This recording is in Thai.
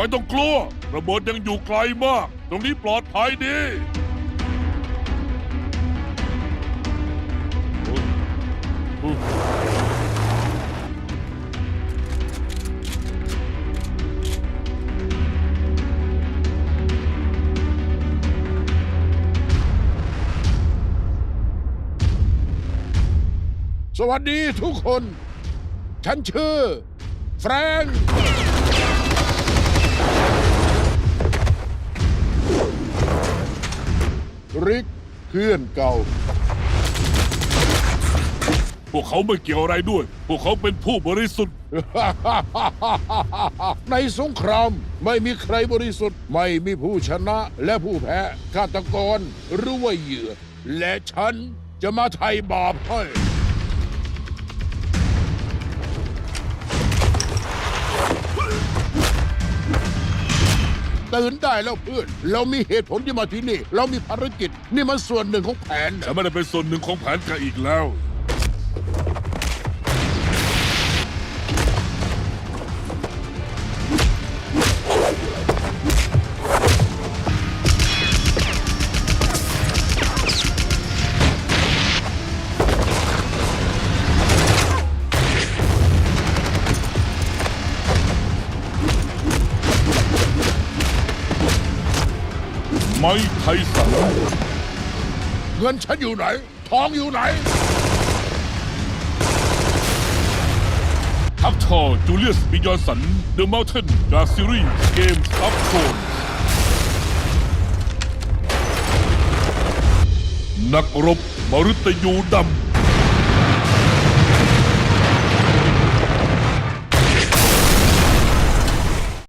ไม่ต้องกลัวระเบิดยังอยู่ไกลมาก ตรงนี้ปลอดภัยดีสวัสดีทุกคน ฉันชื่อ แฟรงค์ ริกเพื่อนเก่า พวกเขาไม่เกี่ยวอะไรด้วย พวกเขาเป็นผู้บริสุทธิ์ ในสงครามไม่มีใครบริสุทธิ์ ไม่มีผู้ชนะและผู้แพ้ฆาตกรหรือว่าเหยื่อ และฉันจะมาไถ่บาปให้ ตื่นได้แล้วเพื่อน เรามีเหตุผลที่มาที่นี่ เรามีภารกิจ นี่มันส่วนหนึ่งของแผน ฉันไม่ได้เป็นส่วนหนึ่งของแผนกันอีกแล้ว ไม้ไทสันเงินฉันอยู่ไหน ทองอยู่ไหน ทัพทอจูเลียสบิยอนสัน เดอะ u n เทนจากซีรีส์เกมส์อ f โ h นนักรบมฤตยูดำ